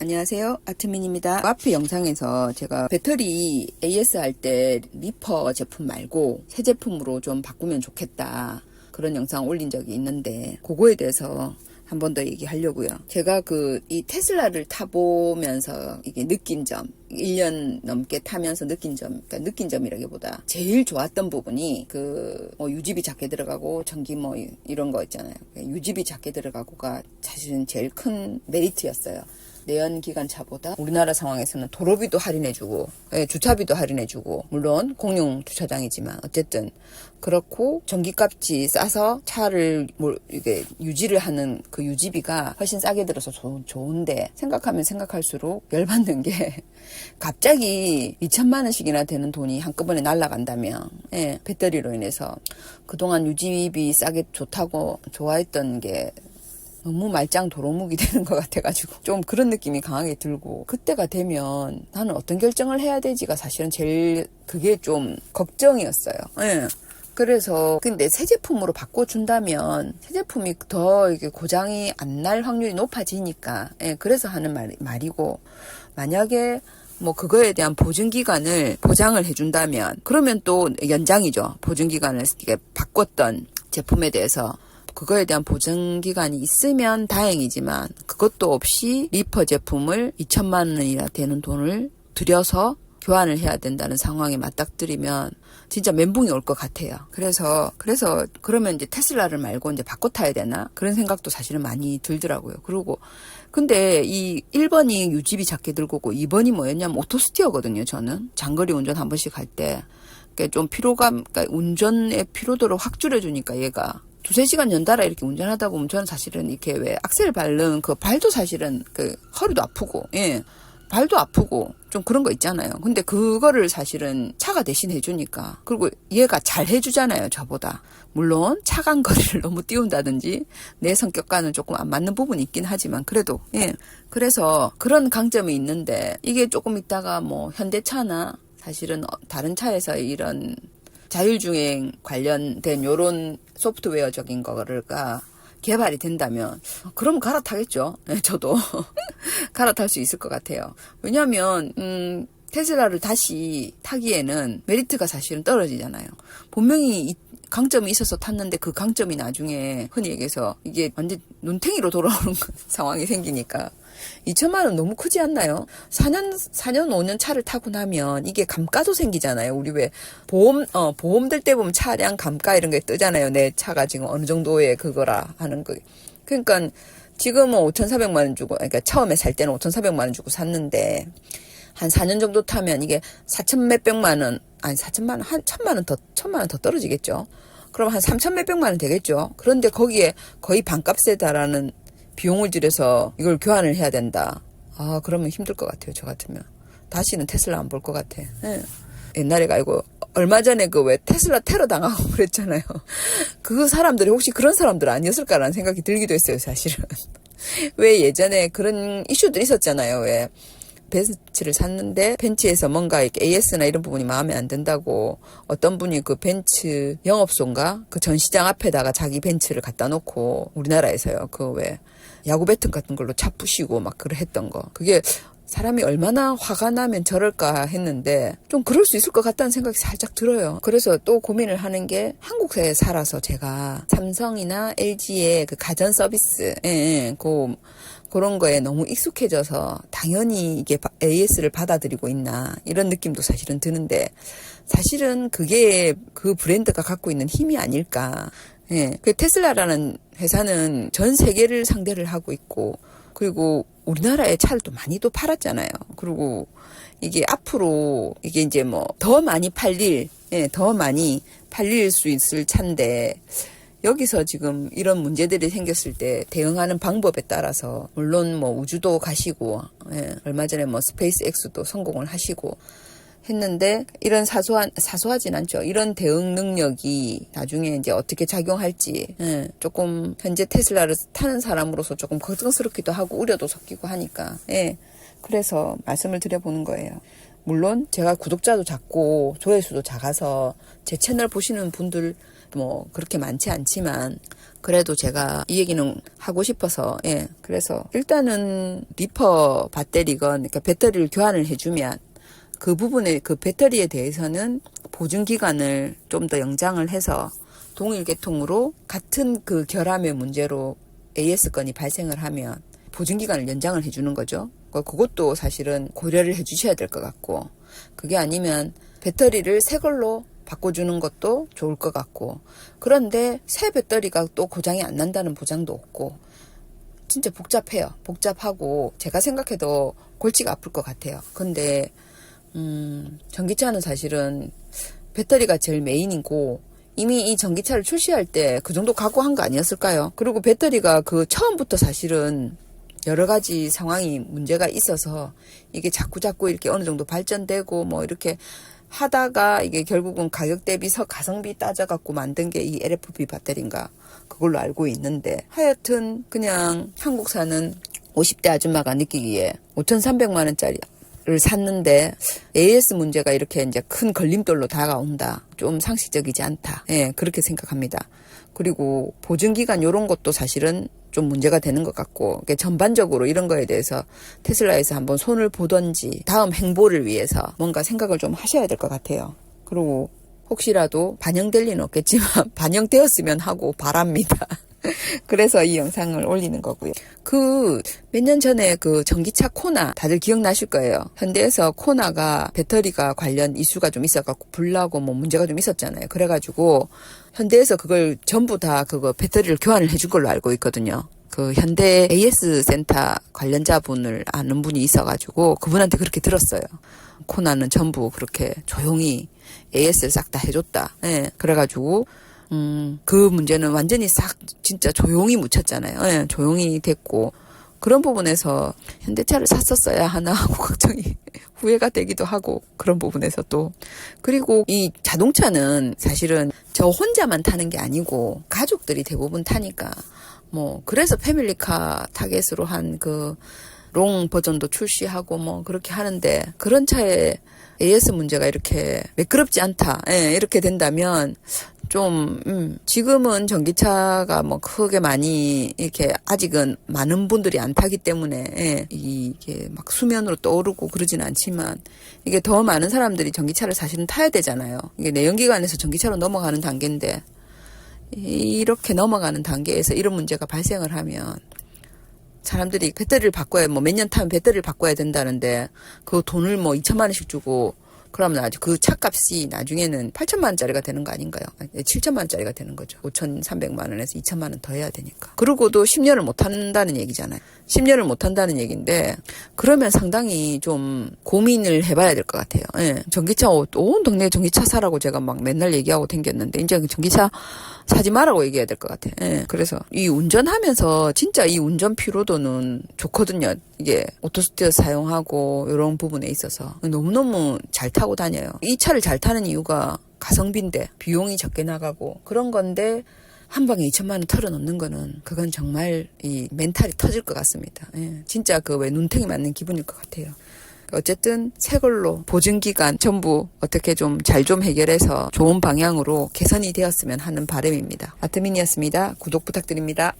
안녕하세요. 아트민입니다. 앞에 영상에서 제가 배터리 AS 할 때 리퍼 제품 말고 새 제품으로 좀 바꾸면 좋겠다. 그런 영상 올린 적이 있는데 그거에 대해서 한 번 더 얘기하려고요. 제가 그 이 테슬라를 타보면서 이게 느낀 점, 1년 넘게 타면서 느낀 점, 그러니까 느낀 점이라기보다 제일 좋았던 부분이 그 뭐 유지비 작게 들어가고 전기 뭐 이- 이런 거 있잖아요. 유지비 작게 들어가고가 사실은 제일 큰 메리트였어요. 내연 기관차보다 우리나라 상황에서는 도로비도 할인해주고 예, 주차비도 할인해주고 물론 공용 주차장이지만 어쨌든 그렇고 전기값이 싸서 차를 뭐 이게 유지를 하는 그 유지비가 훨씬 싸게 들어서 좋, 좋은데 생각하면 생각할수록 열받는 게 갑자기 2천만 원씩이나 되는 돈이 한꺼번에 날아간다면 예, 배터리로 인해서 그동안 유지비 싸게 좋다고 좋아했던 게 너무 말짱 도로묵이 되는 것 같아가지고 좀 그런 느낌이 강하게 들고 그때가 되면 나는 어떤 결정을 해야 되지가 사실은 제일 그게 좀 걱정이었어요. 예. 그래서 근데 새 제품으로 바꿔준다면 새 제품이 더 이게 고장이 안 날 확률이 높아지니까 예, 그래서 하는 말, 말이고 만약에 뭐 그거에 대한 보증 기간을 보장을 해준다면 그러면 또 연장이죠 보증 기간을 바꿨던 제품에 대해서 그거에 대한 보증 기간이 있으면 다행이지만 그것도 없이 리퍼 제품을 2천만 원이나 되는 돈을 들여서 교환을 해야 된다는 상황에 맞닥뜨리면 진짜 멘붕이 올 것 같아요. 그래서 그래서 그러면 이제 테슬라를 말고 이제 바꿔 타야 되나 그런 생각도 사실은 많이 들더라고요. 그리고 근데 이 1번이 유지비 작게 들고 고 2번이 뭐였냐면 오토스티어거든요. 저는 장거리 운전 한 번씩 할 때 좀 피로감, 그러니까 운전의 피로도를 확 줄여주니까 얘가 두세 시간 연달아 이렇게 운전하다 보면 저는 사실은 이렇게 왜 악셀 밟는 그 발도 사실은 그 허리도 아프고, 예. 발도 아프고 좀 그런 거 있잖아요. 근데 그거를 사실은 차가 대신 해주니까. 그리고 얘가 잘 해주잖아요, 저보다. 물론 차간 거리를 너무 띄운다든지 내 성격과는 조금 안 맞는 부분이 있긴 하지만 그래도, 예. 그래서 그런 강점이 있는데 이게 조금 있다가 뭐 현대차나 사실은 어, 다른 차에서 이런 자율주행 관련된 요런 소프트웨어적인 거가 개발이 된다면 그럼 갈아타겠죠. 네, 저도 갈아탈 수 있을 것 같아요. 왜냐하면 음, 테슬라를 다시 타기에는 메리트가 사실은 떨어지잖아요. 분명히 이 강점이 있어서 탔는데 그 강점이 나중에 흔히 얘기해서 이게 완전 눈탱이로 돌아오는 상황이 생기니까 2천만 원 너무 크지 않나요? 4년 4년 5년 차를 타고 나면 이게 감가도 생기잖아요. 우리 왜 보험 어 보험 들 때 보면 차량 감가 이런 게 뜨잖아요. 내 차가 지금 어느 정도의 그거라 하는 거. 그러니까 지금은 5,400만 원 주고 그러니까 처음에 살 때는 5,400만 원 주고 샀는데 한 4년 정도 타면 이게 4천 몇백만 원, 아니 4천만 원, 한 천만 원 더, 천만 원 더 떨어지겠죠. 그럼 한 3천 몇백만 원 되겠죠. 그런데 거기에 거의 반값에 달하는 비용을 들여서 이걸 교환을 해야 된다. 아, 그러면 힘들 것 같아요. 저 같으면. 다시는 테슬라 안 볼 것 같아. 예. 옛날에가 아니고 얼마 전에 그 왜 테슬라 테러 당하고 그랬잖아요. 그 사람들이 혹시 그런 사람들 아니었을까라는 생각이 들기도 했어요, 사실은. 왜 예전에 그런 이슈도 있었잖아요. 왜 벤츠를 샀는데 벤츠에서 뭔가 이렇게 AS나 이런 부분이 마음에 안 든다고 어떤 분이 그 벤츠 영업소인가? 그 전시장 앞에다가 자기 벤츠를 갖다 놓고 우리나라에서요. 그 왜 야구 배트 같은 걸로 차 부시고 막 그래 했던 거. 그게 사람이 얼마나 화가 나면 저럴까 했는데 좀 그럴 수 있을 것 같다는 생각이 살짝 들어요. 그래서 또 고민을 하는 게 한국에 살아서 제가 삼성이나 LG의 그 가전 서비스, 예, 예, 그 그런 거에 너무 익숙해져서 당연히 이게 AS를 받아들이고 있나 이런 느낌도 사실은 드는데 사실은 그게 그 브랜드가 갖고 있는 힘이 아닐까. 예. 그 테슬라라는 회사는 전 세계를 상대를 하고 있고 그리고 우리나라에 차를 또 많이 또 팔았잖아요. 그리고 이게 앞으로 이게 이제 뭐 더 많이 팔릴, 예, 더 많이 팔릴 수 있을 차인데 여기서 지금 이런 문제들이 생겼을 때 대응하는 방법에 따라서 물론 뭐 우주도 가시고 예, 얼마 전에 뭐 스페이스 X도 성공을 하시고 했는데 이런 사소한 사소하진 않죠. 이런 대응 능력이 나중에 이제 어떻게 작용할지 예, 조금 현재 테슬라를 타는 사람으로서 조금 걱정스럽기도 하고 우려도 섞이고 하니까 예, 그래서 말씀을 드려보는 거예요. 물론 제가 구독자도 작고 조회수도 작아서 제 채널 보시는 분들 뭐 그렇게 많지 않지만 그래도 제가 이 얘기는 하고 싶어서 예 그래서 일단은 리퍼 배터리건 그러니까 배터리를 교환을 해주면 그 부분에 그 배터리에 대해서는 보증 기간을 좀 더 연장을 해서 동일 계통으로 같은 그 결함의 문제로 AS 건이 발생을 하면 보증 기간을 연장을 해주는 거죠. 그- 그것도 사실은 고려를 해주셔야 될 것 같고 그게 아니면 배터리를 새 걸로 바꿔주는 것도 좋을 것 같고 그런데 새 배터리가 또 고장이 안 난다는 보장도 없고 진짜 복잡해요. 복잡하고 제가 생각해도 골치가 아플 것 같아요. 근데 음, 전기차는 사실은 배터리가 제일 메인이고 이미 이 전기차를 출시할 때 그 정도 각오한 거 아니었을까요? 그리고 배터리가 그 처음부터 사실은 여러 가지 상황이 문제가 있어서 이게 자꾸 자꾸 이렇게 어느 정도 발전되고 뭐 이렇게 하다가 이게 결국은 가격 대비서 가성비 따져갖고 만든 게 이 LFP 배터리인가 그걸로 알고 있는데 하여튼 그냥 한국사는 50대 아줌마가 느끼기에 5,300만 원짜리 를 샀는데 AS 문제가 이렇게 이제 큰 걸림돌로 다가온다. 좀 상식적이지 않다. 예, 그렇게 생각합니다. 그리고 보증 기간 요런 것도 사실은 좀 문제가 되는 것 같고 전반적으로 이런 거에 대해서 테슬라에서 한번 손을 보던지 다음 행보를 위해서 뭔가 생각을 좀 하셔야 될 것 같아요. 그리고 혹시라도 반영될 리는 없겠지만 반영되었으면 하고 바랍니다. 그래서 이 영상을 올리는 거고요. 그 몇 년 전에 그 전기차 코나 다들 기억나실 거예요. 현대에서 코나가 배터리가 관련 이슈가 좀 있어갖고 불나고 뭐 문제가 좀 있었잖아요. 그래가지고 현대에서 그걸 전부 다 그거 배터리를 교환을 해준 걸로 알고 있거든요. 그 현대 AS 센터 관련자분을 아는 분이 있어가지고 그분한테 그렇게 들었어요. 코나는 전부 그렇게 조용히 AS를 싹 다 해줬다. 예, 그래가지고 음, 그 문제는 완전히 싹 진짜 조용히 묻혔잖아요. 예, 조용히 됐고 그런 부분에서 현대차를 샀었어야 하나 하고 걱정이 후회가 되기도 하고 그런 부분에서 또 그리고 이 자동차는 사실은 저 혼자만 타는 게 아니고 가족들이 대부분 타니까 뭐 그래서 패밀리카 타겟으로 한 그 롱 버전도 출시하고 뭐 그렇게 하는데 그런 차에 AS 문제가 이렇게 매끄럽지 않다. 예, 이렇게 된다면 좀, 음, 지금은 전기차가 뭐 크게 많이 이렇게 아직은 많은 분들이 안 타기 때문에 예, 이게 막 수면으로 떠오르고 그러진 않지만 이게 더 많은 사람들이 전기차를 사실은 타야 되잖아요. 이게 내연기관에서 전기차로 넘어가는 단계인데 이렇게 넘어가는 단계에서 이런 문제가 발생을 하면 사람들이 배터리를 바꿔야 뭐 몇 년 타면 배터리를 바꿔야 된다는데 그 돈을 뭐 2천만 원씩 주고 그러면 아주 그 차값이 나중에는 8천만 원짜리가 되는 거 아닌가요? 7천만 원짜리가 되는 거죠. 5,300만 원에서 2천만 원 더 해야 되니까. 그러고도 10년을 못 한다는 얘기잖아요. 10년을 못 한다는 얘기인데 그러면 상당히 좀 고민을 해봐야 될 것 같아요. 예. 전기차 온 동네에 전기차 사라고 제가 막 맨날 얘기하고 댕겼는데 이제 전기차 사지 말라고 얘기해야 될 것 같아. 예. 그래서 이 운전하면서 진짜 이 운전 피로도는 좋거든요. 이게 오토스티어 사용하고 이런 부분에 있어서 너무너무 잘 타고 다녀요. 이 차를 잘 타는 이유가 가성비인데 비용이 적게 나가고 그런 건데 한 방에 2천만 원 털어놓는 거는 그건 정말 이 멘탈이 터질 것 같습니다. 예. 진짜 그 왜 눈탱이 맞는 기분일 것 같아요. 어쨌든 새 걸로 보증 기간 전부 어떻게 좀 잘좀 해결해서 좋은 방향으로 개선이 되었으면 하는 바람입니다. 아트민이었습니다. 구독 부탁드립니다.